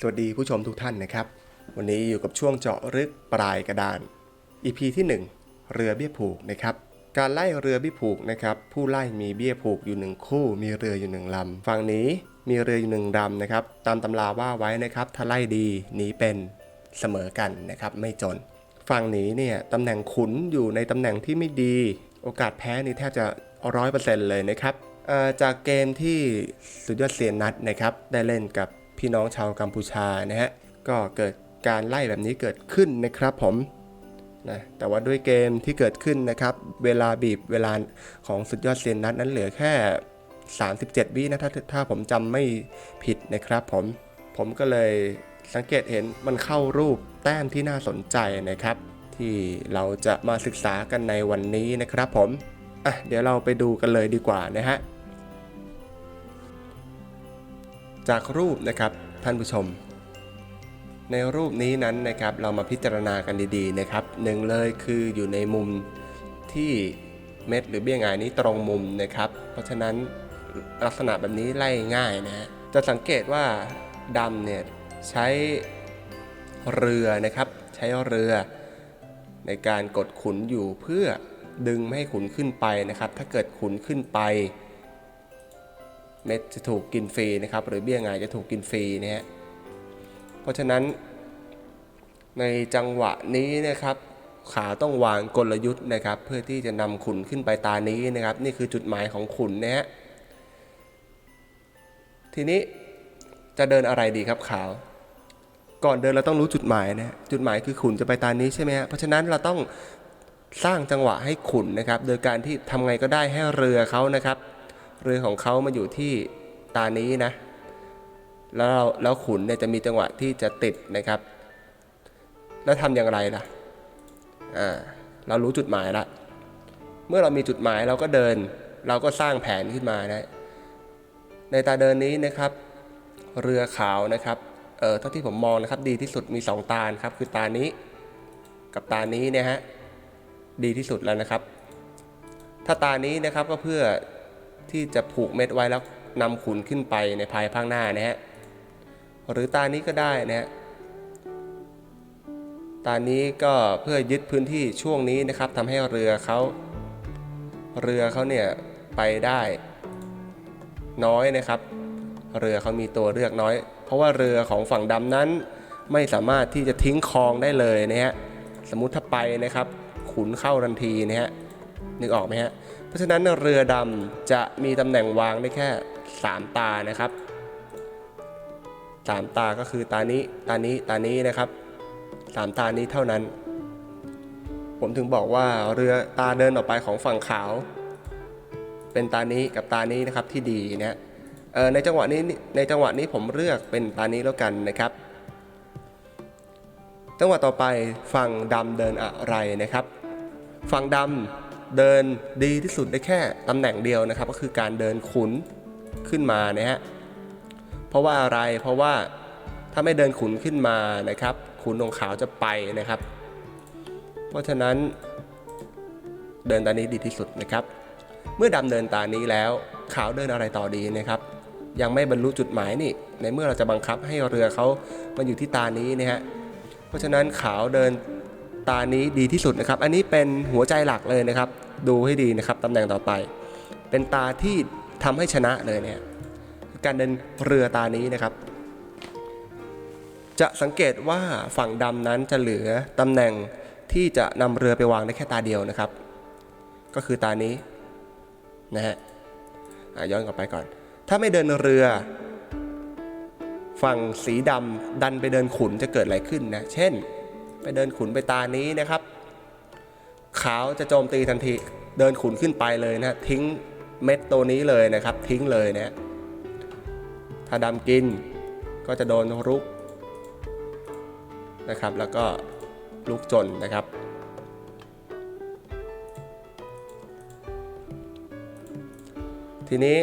สวัสดีผู้ชมทุกท่านนะครับ วันนี้อยู่กับช่วงเจาะลึกปลายกระดาน EP ที่ 1 เรือเบี้ยผูกนะครับ การไล่เรือเบี้ยผูกนะครับ ผู้ไล่มีเบี้ยผูกอยู่หนึ่งคู่ มีเรืออยู่หนึ่งลำ ฝั่งนี้มีเรืออยู่หนึ่งลำนะครับ ตามตำราว่าไว้นะครับ ถ้าไล่ดีหนีเป็นเสมอกันนะครับ ไม่จน ฝั่งนี้เนี่ยตำแหน่งขุนอยู่ในตำแหน่งที่ไม่ดี โอกาสแพ้นี่แทบจะร้อยเปอร์เซ็นต์เลยนะครับจากเกมที่สุดยอดเซียนนัดนะครับ ได้เล่นกับ พี่น้องชาวกัมพูชานะฮะก็เกิดการไล่แบบนี้เกิดขึ้นนะครับผมนะแต่ว่าด้วยเกมที่เกิดขึ้นนะครับ เวลาบีบเวลาของสุดยอดเซียนนัดนั้นเหลือแค่ 37 วินะถ้าถ้าผมจำไม่ผิดนะครับผม ผมก็เลยสังเกตเห็นมันเข้ารูปแต้มที่น่าสนใจนะครับ ที่เราจะมาศึกษากันในวันนี้นะครับผมอะเดี๋ยวเราไปดูกันเลยดีกว่านะฮะ จากรูปนะครับท่านผู้ชม ในรูปนี้นั้นนะครับเรามาพิจารณากันดีๆนะครับหนึ่งเลยคืออยู่ในมุมที่เม็ดหรือเบี้ยงายนี้ตรงมุมนะครับ เพราะฉะนั้นลักษณะแบบนี้ไล่ง่ายนะจะสังเกตว่าดำเนี่ยใช้เรือนะครับใช้เรือ ในการกดขุนอยู่เพื่อดึงไม่ให้ขุนขึ้นไปนะครับ ถ้าเกิดขุนขึ้นไป เม็ดจะถูกกินฟรีนะครับ หรือเบี้ยงายจะถูกกินฟรีนะฮะเพราะฉะนั้น ในจังหวะนี้นะครับขาต้องวางกลยุทธ์นะครับ เพื่อที่จะนำขุนขึ้นไปตานี้นะครับ นี่คือจุดหมายของขุนนะฮะทีนี้จะเดินอะไรดีครับขาว ก่อนเดินเราต้องรู้จุดหมายนะฮะจุดหมายคือขุนจะไปตานี้ใช่ไหมฮะเพราะฉะนั้นเราต้องสร้างจังหวะให้ขุนนะครับ โดยการที่ทำไงก็ได้ให้เรือเขานะครับ เรือของเขามาอยู่ที่ตานี้นะ แล้วเราแล้วขุนเนี่ยจะมีจังหวะที่จะติดนะครับ แล้วทำอย่างไรล่ะอ่าเรารู้จุดหมายละเมื่อเรามีจุดหมายเราก็เดิน เราก็สร้างแผนขึ้นมานะในตาเดินนี้นะครับ เรือขาวนะครับเออเท่าที่ผมมองนะครับ ดีที่สุดมีสองตาครับ คือตานี้กับตานี้เนี่ยฮะดีที่สุดแล้วนะครับ ถ้าตานี้นะครับก็เพื่อ ที่จะผูกเม็ดไว้แล้วนำขุนขึ้นไปในภายภาคหน้านะฮะหรือตานี้ก็ได้นะฮะตานี้ก็เพื่อยึดพื้นที่ช่วงนี้นะครับทำให้เรือเขาเรือเขาเนี่ยไปได้น้อยนะครับ เรือเขามีตัวเลือกน้อย เพราะว่าเรือของฝั่งดำนั้นไม่สามารถที่จะทิ้งคลองได้เลยนะฮะสมมุติถ้าไปนะครับ ขุนเข้าทันทีนะฮะนึกออกไหมฮะ เพราะฉะนั้นเรือดำจะมีตำแหน่งวางได้แค่ 3 ตานะครับ 3 ตาก็คือตานี้ตานี้ตานี้นะครับ 3 ตานี้เท่านั้น ผมถึงบอกว่าเรือตาเดินออกไปของฝั่งขาว เป็นตานี้กับตานี้นะครับที่ดีนะในจังหวะนี้ในจังหวะนี้ผมเลือกเป็นตานี้แล้วกันนะครับ จังหวะต่อไปฝั่งดำเดินอะไรนะครับ ฝั่งดำ เดินดีที่สุดได้แค่ตำแหน่งเดียวนะครับ ก็คือการเดินขุนขึ้นมานะฮะเพราะว่าอะไรเพราะว่าถ้าไม่เดินขุนขึ้นมานะครับ ขุนของขาวจะไปนะครับ เพราะฉะนั้นเดินตานี้ดีที่สุดนะครับ เมื่อดำเดินตานี้แล้วขาวเดินอะไรต่อดีนะครับ ยังไม่บรรลุจุดหมายนี่ ในเมื่อเราจะบังคับให้เรือเขามาอยู่ที่ตานี้นะฮะเพราะฉะนั้นขาวเดิน ตานี้ดีที่สุดนะครับ อันนี้เป็นหัวใจหลักเลยนะครับ ดูให้ดีนะครับตำแหน่งต่อไป เป็นตาที่ทำให้ชนะเลยเนี่ยการเดินเรือตานี้นะครับ จะสังเกตว่าฝั่งดำนั้นจะเหลือตำแหน่งที่จะนำเรือไปวางได้แค่ตาเดียวนะครับ ก็คือตานี้นะฮะอะย้อนกลับไปก่อน ถ้าไม่เดินเรือฝั่งสีดำดันไปเดินขุนจะเกิดอะไรขึ้นนะ เช่น ไปเดินขุนไปตานี้นะครับ ขาวจะโจมตีทันที เดินขุนขึ้นไปเลยนะทิ้งเม็ดตัวนี้เลยนะครับ ทิ้งเลยนะถ้าดำกินก็จะโดนรุกนะครับ แล้วก็ลุกจนนะครับทีนี้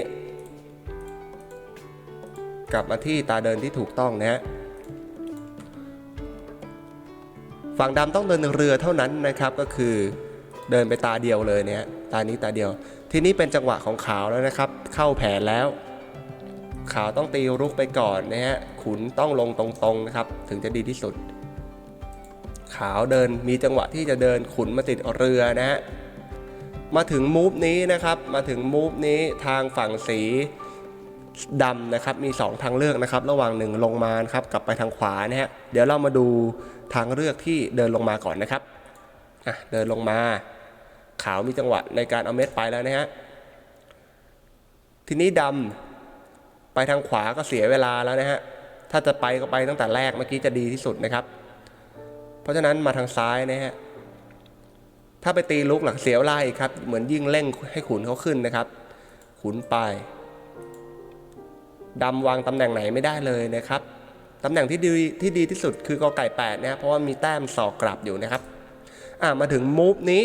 กลับมาที่ตาเดินที่ถูกต้องนะฮะ ฝั่งดำต้องเดินเรือเท่านั้นนะครับก็คือเดินไปตาเดียวเลยเนี่ยตานี้ตาเดียว ทีนี้เป็นจังหวะของขาวแล้วนะครับ เข้าแผนแล้ว ขาวต้องตีรุกไปก่อนนะฮะขุนต้องลงตรงๆนะครับถึงจะดีที่สุด ขาวเดินมีจังหวะที่จะเดินขุนมาติดเรือนะฮะมาถึงมูฟนี้นะครับมาถึงมูฟนี้ทางฝั่งสี ดำนะครับมี 2 ทางเลือกนะครับ ระหว่างหนึ่งลงมานะครับกลับไปทางขวานะฮะเดี๋ยวเรามาดูทางเลือกที่เดินลงมาก่อนนะครับอะเดินลงมา ขาวมีจังหวะในการเอาเม็ดไปแล้วนะฮะทีนี้ดำไปทางขวาก็เสียเวลาแล้วนะฮะถ้าจะไปก็ไปตั้งแต่แรกเมื่อกี้จะดีที่สุดนะครับ เพราะฉะนั้นมาทางซ้ายนะฮะถ้าไปตีลุกหลักเสียวไล่ครับ เหมือนยิ่งเร่งให้ขุนเขาขึ้นนะครับ ขุนไป ดำวางตำแหน่งไหนไม่ได้เลยนะครับตำแหน่งที่ดีที่ดีที่สุดคือกอไก่แปดนะครับเพราะว่ามีแต้มสอกกลับอยู่นะครับอะมาถึงมูฟนี้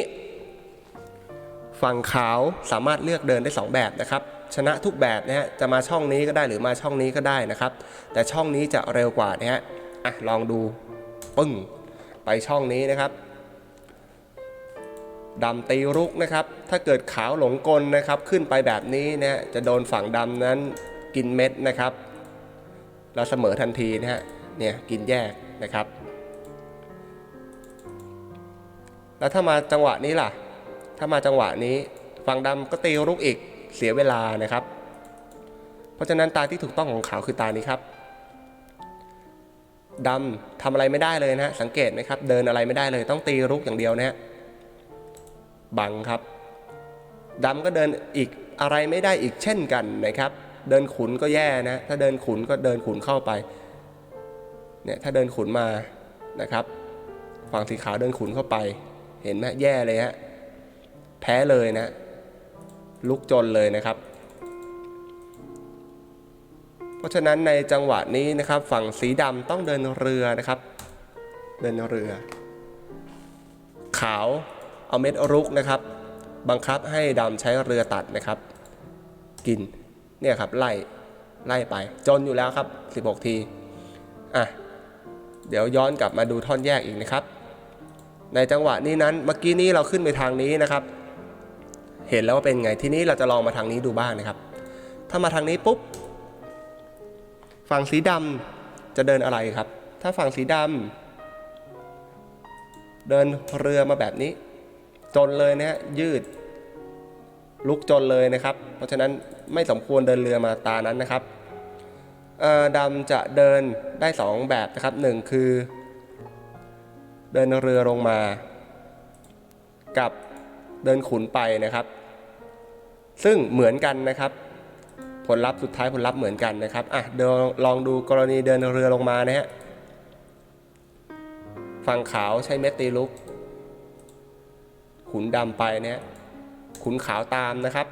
ฝั่งขาวสามารถเลือกเดินได้ 2 แบบนะครับชนะทุกแบบนะฮะจะมาช่องนี้ก็ได้หรือมาช่องนี้ก็ได้นะครับ แต่ช่องนี้จะเร็วกว่านะฮะอะลองดูปึ้งไปช่องนี้นะครับดำตีรุกนะครับ ถ้าเกิดขาวหลงกลนะครับ ขึ้นไปแบบนี้นะฮะจะโดนฝั่งดำนั้น กินเม็ดนะครับ เราเสมอทันทีนะฮะเนี่ยกินแยกนะครับ แล้วถ้ามาจังหวะนี้ล่ะ ถ้ามาจังหวะนี้ฝั่งดำก็ตีรุกอีกเสียเวลานะครับ เพราะฉะนั้นตาที่ถูกต้องของขาวคือตานี้ครับดำทำอะไรไม่ได้เลยนะฮะสังเกตไหมครับ เดินอะไรไม่ได้เลย ต้องตีรุกอย่างเดียวนะฮะบังครับดำก็เดินอีกอะไรไม่ได้อีกเช่นกันนะครับ เดินขุนก็แย่นะ ถ้าเดินขุนก็เดินขุนเข้าไป เนี่ยถ้าเดินขุนมานะครับ ฝั่งสีขาวเดินขุนเข้าไป เห็นไหมแย่เลยฮะ แพ้เลยนะ ลุกจนเลยนะครับ เพราะฉะนั้นในจังหวะนี้นะครับ ฝั่งสีดำต้องเดินเรือนะครับ เดินเรือ ขาวเอาเม็ดรุกนะครับ บังคับให้ดำใช้เรือตัดนะครับ กิน เนี่ยครับไล่ไล่ไปจนอยู่แล้วครับ 16 ทีอะเดี๋ยวย้อนกลับมาดูท่อนแยกอีกนะครับ ในจังหวะนี้นั้นเมื่อกี้นี้เราขึ้นไปทางนี้นะครับ เห็นแล้วว่าเป็นไงทีนี้เราจะลองมาทางนี้ดูบ้างนะครับ ถ้ามาทางนี้ปุ๊บฝั่งสีดำจะเดินอะไรครับ ถ้าฝั่งสีดำเดินเรือมาแบบนี้ จนเลยนะฮะยืด ลุกจนเลยนะครับ เพราะฉะนั้น ไม่สมควรเดินเรือมาตานั้นนะครับดำจะเดินได้ 2 แบบนะครับหนึ่งคือ เดินเรือลงมา กับเดินขุนไปนะครับ ซึ่งเหมือนกันนะครับ ผลลัพธ์สุดท้ายผลลัพธ์เหมือนกันนะครับอะเดี๋ยวลองดูกรณีเดินเรือลงมานะฮะฝั่งขาวใช้เม็ดตีลุก ขุนดำไปนะฮะขุนขาวตามนะครับ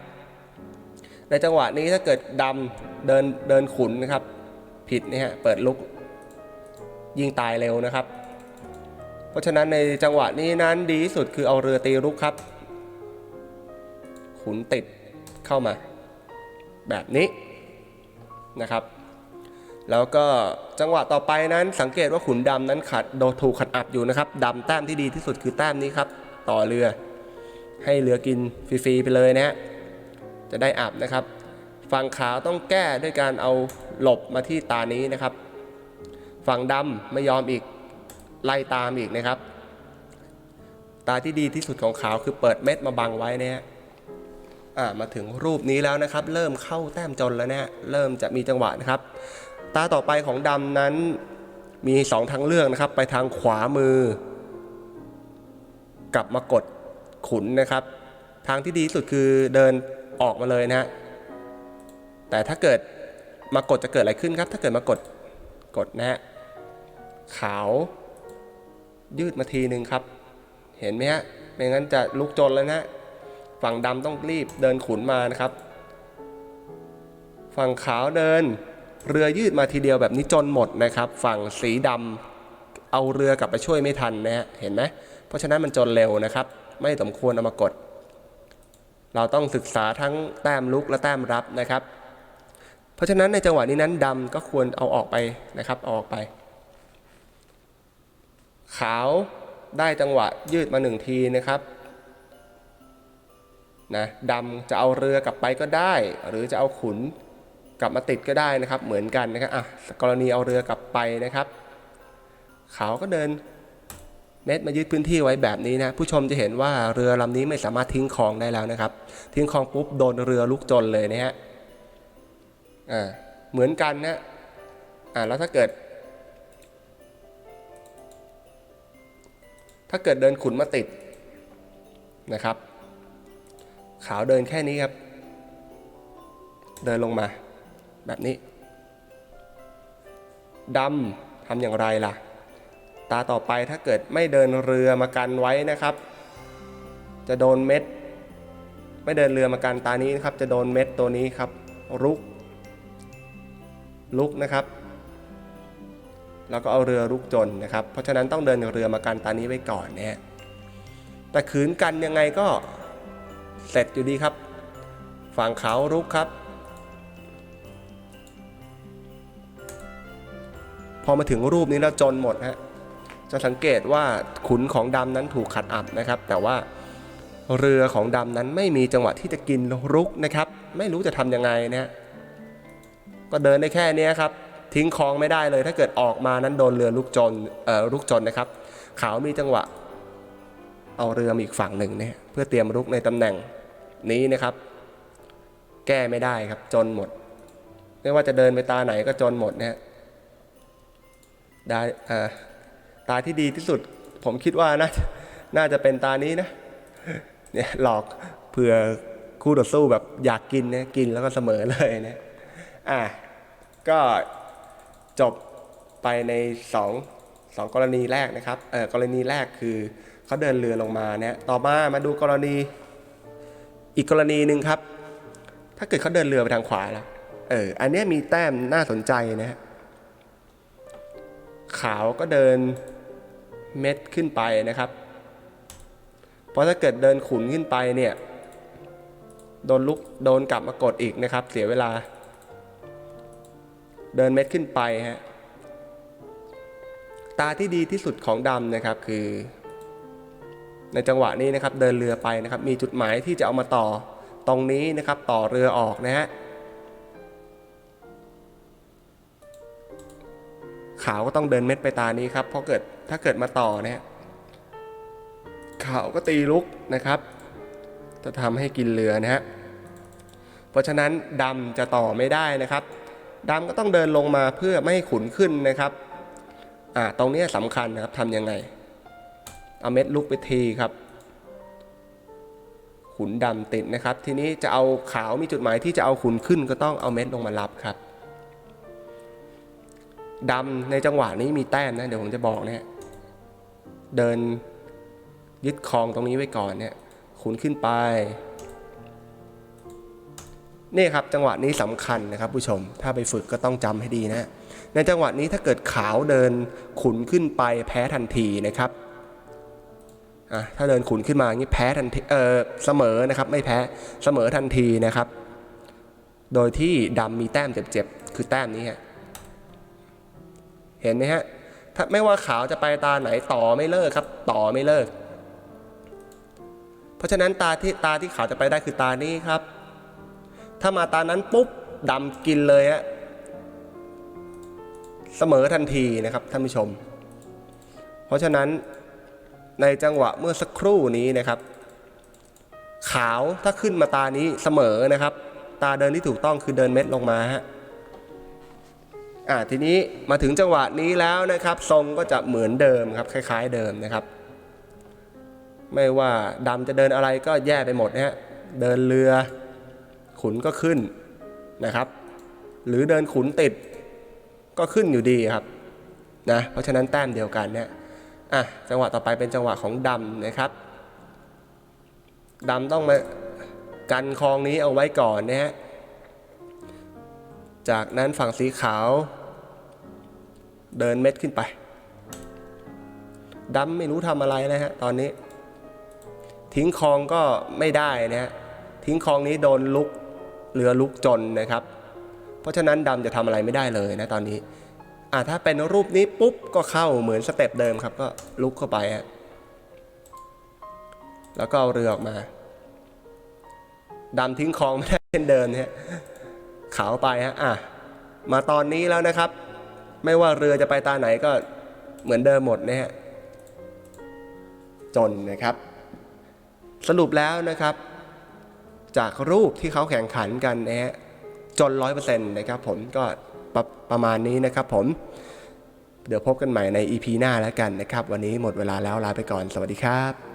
ในจังหวะนี้ถ้าเกิดดำเดินเดินขุนนะครับ ผิดเนี่ยฮะเปิดลุกยิงตายเร็วนะครับ เพราะฉะนั้นในจังหวะนี้นั้นดีที่สุดคือเอาเรือตีรุกครับ ขุนติดเข้ามา แบบนี้นะครับ แล้วก็จังหวะต่อไปนั้นสังเกตว่าขุนดำนั้นขัดโดนถูกขัดอับอยู่นะครับดำแต้มที่ดีที่สุดคือแต้มนี้ครับ ต่อเรือ ให้เรือกินฟรีๆไปเลยนะฮะ จะได้อับนะครับ ฝั่งขาวต้องแก้ด้วยการเอาหลบมาที่ตานี้นะครับ ฝั่งดำไม่ยอมอีกไล่ตามอีกนะครับ ตาที่ดีที่สุดของขาวคือเปิดเม็ดมาบังไว้นะฮะอ่ามาถึงรูปนี้แล้วนะครับ เริ่มเข้าแต้มจนแล้วนะฮะเริ่มจะมีจังหวะนะครับ ตาต่อไปของดำนั้นมีสองทางเลือกนะครับ ไปทางขวามือ กลับมากดขุนนะครับ ทางที่ดีที่สุดคือเดิน ออกมาเลยนะฮะแต่ถ้าเกิดมากดจะเกิดอะไรขึ้นครับ ถ้าเกิดมากดกดนะฮะขาวยืดมาทีหนึ่งครับ เห็นไหมฮะไม่งั้นจะลุกจนแล้วนะฝั่งดำต้องรีบเดินขุนมานะครับ ฝั่งขาวเดิน เรือยืดมาทีเดียวแบบนี้จนหมดนะครับ ฝั่งสีดำเอาเรือกลับไปช่วยไม่ทันนะฮะเห็นไหมเพราะฉะนั้นมันจนเร็วนะครับ ไม่สมควรเอามากด เราต้องศึกษาทั้งแต้มลุกและแต้มรับนะครับ เพราะฉะนั้นในจังหวะนี้นั้นดำก็ควรเอาออกไปนะครับออกไป ขาวได้จังหวะยืดมาหนึ่งทีนะครับนะดำจะเอาเรือกลับไปก็ได้ หรือจะเอาขุนกลับมาติดก็ได้นะครับ เหมือนกันนะครับอะกรณีเอาเรือกลับไปนะครับเขาก็เดิน เม็ดมายึดพื้นที่ไว้แบบนี้นะผู้ชมจะเห็นว่าเรือลำนี้ไม่สามารถทิ้งคลองได้แล้วนะครับ ทิ้งคลองปุ๊บโดนเรือลุกจนเลยนะฮะอ่าเหมือนกันนะอ่าแล้วถ้าเกิด ถ้าเกิดเดินขุนมาติดนะครับ ขาวเดินแค่นี้ครับ เดินลงมาแบบนี้ดำทำอย่างไรล่ะ ตาต่อไปถ้าเกิดไม่เดินเรือมากันไว้นะครับ จะโดนเม็ด ไม่เดินเรือมากันตานี้นะครับ จะโดนเม็ดตัวนี้ครับ ลุก ลุกนะครับ แล้วก็เอาเรือลุกจนนะครับ เพราะฉะนั้นต้องเดินเรือมากันตานี้ไว้ก่อนเนะฮะแต่ขืนกันยังไงก็เสร็จอยู่ดีครับ ฝั่งเขาลุกครับ พอมาถึงรูปนี้แล้วจนหมดฮะ จะสังเกตว่าขุนของดำนั้นถูกขัดอับนะครับ แต่ว่าเรือของดำนั้นไม่มีจังหวะที่จะกินรุกนะครับ ไม่รู้จะทำยังไงนะก็เดินได้แค่นี้ครับ ทิ้งคลองไม่ได้เลย ถ้าเกิดออกมานั้นโดนเรือลุกจนเอ่อลุกจนนะครับ ขาวมีจังหวะ เอาเรือมาอีกฝั่งหนึ่งเนี่ยเพื่อเตรียมรุกในตำแหน่งนี้นะครับ แก้ไม่ได้ครับจนหมด ไม่ว่าจะเดินไปตาไหนก็จนหมดนะฮะได้อ่า ตาที่ดีที่สุด ผมคิดว่าน่าจะน่าจะเป็นตานี้นะเนี่ยหลอกเผื่อคู่ต่อสู้แบบอยากกินเนี่ยกินแล้วก็เสมอเลยนี่ยอะก็จบไปในสองสองกรณีแรกนะครับเออกรณีแรกคือเขาเดินเรือลงมาเนี่ยต่อมามาดูกรณีอีกกรณีหนึ่งครับ ถ้าเกิดเขาเดินเรือไปทางขวาแล้วเอออันนี้มีแต้มน่าสนใจนะฮะขาวก็เดิน เม็ดขึ้นไปนะครับ เพราะถ้าเกิดเดินขุนขึ้นไปเนี่ย โดนลุกโดนกลับมากดอีกนะครับ เสียเวลา เดินเม็ดขึ้นไปฮะ ตาที่ดีที่สุดของดำนะครับคือ ในจังหวะนี้นะครับ เดินเรือไปนะครับ มีจุดหมายที่จะเอามาต่อตรงนี้นะครับ ต่อเรือออกนะฮะขาวก็ต้องเดินเม็ดไปตานี้ครับ เพราะเกิด ถ้าเกิดมาต่อเนี่ยขาวก็ตีลุกนะครับ จะทำให้กินเรือนะฮะเพราะฉะนั้นดำจะต่อไม่ได้นะครับดำก็ต้องเดินลงมาเพื่อไม่ให้ขุนขึ้นนะครับอ่าตรงนี้สำคัญนะครับทำยังไง เอาเม็ดลุกไปทีครับ ขุนดำติดนะครับ ทีนี้จะเอาขาวมีจุดหมายที่จะเอาขุนขึ้นก็ต้องเอาเม็ดลงมารับครับดำในจังหวะนี้มีแต้มนะเดี๋ยวผมจะบอกเนะฮะ เดินยึดคลองตรงนี้ไว้ก่อนเนี่ยขุนขึ้นไป นี่ครับจังหวะนี้สำคัญนะครับ ผู้ชม ถ้าไปฝึกก็ต้องจำให้ดีนะ ในจังหวะนี้ถ้าเกิดขาวเดินขุนขึ้นไปแพ้ทันทีนะครับอะถ้าเดินขุนขึ้นมาอย่างนี้แพ้ทันทีเออเสมอนะครับ ไม่แพ้เสมอทันทีนะครับ โดยที่ดำมีแต้มเจ็บๆคือแต้มนี้ฮะเห็นไหมฮะ ไม่ว่าขาวจะไปตาไหนต่อไม่เลิกครับ ต่อไม่เลิก เพราะฉะนั้นตาที่ตาที่ขาวจะไปได้คือตานี้ครับ ถ้ามาตานั้นปุ๊บดำกินเลยฮะเสมอทันทีนะครับท่านผู้ชม เพราะฉะนั้นในจังหวะเมื่อสักครู่นี้นะครับ ขาวถ้าขึ้นมาตานี้เสมอนะครับ ตาเดินที่ถูกต้องคือเดินเม็ดลงมาฮะ อ่าทีนี้มาถึงจังหวะนี้แล้วนะครับ ทรงก็จะเหมือนเดิมครับคล้าย ๆ เดิมนะครับ ไม่ว่าดำจะเดินอะไรก็แย่ไปหมดนะฮะเดินเรือ ขุนก็ขึ้นนะครับ หรือเดินขุนติดก็ขึ้นอยู่ดีครับนะเพราะฉะนั้นแต้มเดียวกันเนี่ยอะจังหวะต่อไปเป็นจังหวะของดำนะครับดำต้องมากันคลองนี้เอาไว้ก่อนนะฮะจากนั้นฝั่งสีขาว เดินเม็ดขึ้นไปดำไม่รู้ทำอะไรนะฮะตอนนี้ ทิ้งคลองก็ไม่ได้นะฮะทิ้งคลองนี้โดนลุกเรือลุกจนนะครับ เพราะฉะนั้นดำจะทำอะไรไม่ได้เลยนะตอนนี้อ่าถ้าเป็นรูปนี้ปุ๊บก็เข้าเหมือนสเต็ปเดิมครับ ก็ลุกเข้าไปฮะแล้วก็เอาเรือออกมาดำทิ้งคลองไม่ได้เช่นเดิมนะฮะขาวไปฮะอะมาตอนนี้แล้วนะครับ ไม่ว่าเรือจะไปตาไหนก็เหมือนเดิมหมดนะฮะจนนะครับ สรุปแล้วนะครับ จากรูปที่เขาแข่งขันกันนะฮะจนร้อยเปอร์เซ็นต์นะครับผมก็ประประมาณนี้นะครับผม เดี๋ยวพบกันใหม่ใน EP หน้าแล้วกันนะครับ วันนี้หมดเวลาแล้วลาไปก่อน สวัสดีครับ